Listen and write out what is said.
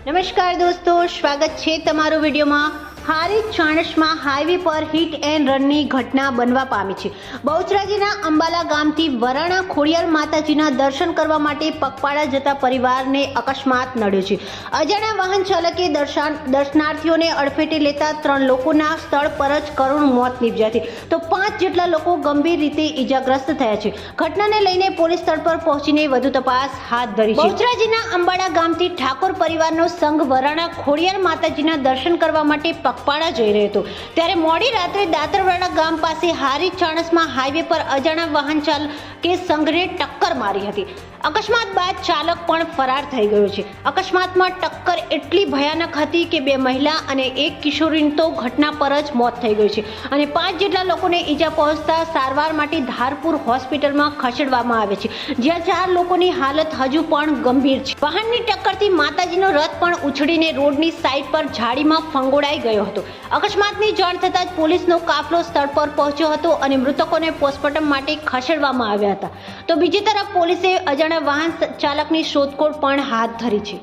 નમસ્કાર દોસ્તો સ્વાગત છે તમારું વિડીયોમાં. હારી ચાણસમાં હાઈવે પર હિટ એન્ડ રનની ઘટના બનવા પામી છે. બહુચરાજીના અંબાલા ગામથી વરાણા ખોડિયાર માતાજીના દર્શન કરવા માટે પગપાળા જતા પરિવારને અકસ્માત નડ્યો છે. અજાણ્યા વાહન ચાલકે દર્શન, દર્શનાર્થીઓને અડફેટે લેતા ત્રણ લોકોના સ્થળ પર જ કરુણ મોત નીપજ્યા છે. તો પાંચ જેટલા લોકો ગંભીર રીતે ઈજાગ્રસ્ત થયા છે. ઘટનાને લઈને પોલીસ સ્થળ પર પહોંચીને વધુ તપાસ હાથ ધરી છે. બહુચરાજીના અંબાડા ગામથી ઠાકોર પરિવારનો સંઘ વરાણા ખોડિયાર માતાજીના દર્શન કરવા માટે પગપાળા જઈ રહ્યો હતો. ત્યારે મોડી રાત્રે દાતરવાડા ગામ પાસે હારી ચાણસમાં હાઈવે પર અજાણા વાહન ચાલકે સંઘને ટક્કર મારી હતી. અકસ્માત બાદ ચાલક પણ ફરાર થઈ ગયો છે. અકસ્માતમાં ટક્કર એટલી ભયાનક હતી કે બે મહિલા અને એક કિશોરીનું તો ઘટના પર જ મોત થઈ ગયું છે. અને પાંચ જેટલા લોકોને ઈજા પહોંચતા સારવાર માટે ધારપુર હોસ્પિટલમાં ખસેડવામાં આવે છે. જ્યાં ચાર લોકોની હાલત હજુ પણ ગંભીર છે. વાહનની ટક્કરથી માતાજીનો રથ પણ ઉછળીને રોડની સાઈડ પર ઝાડીમાં ફંગોળાઈ ગયો હતો. અકસ્માતની જાણ થતાં જ પોલીસનો કાફલો સ્થળ પર પહોંચ્યો હતો અને મૃતકોને પોસ્ટમોર્ટમ માટે ખસેડવામાં આવ્યા હતા. તો બીજી તરફ પોલીસે અજાણ્યા વાહન ચાલકની શોધખોળ પણ હાથ ધરી છે.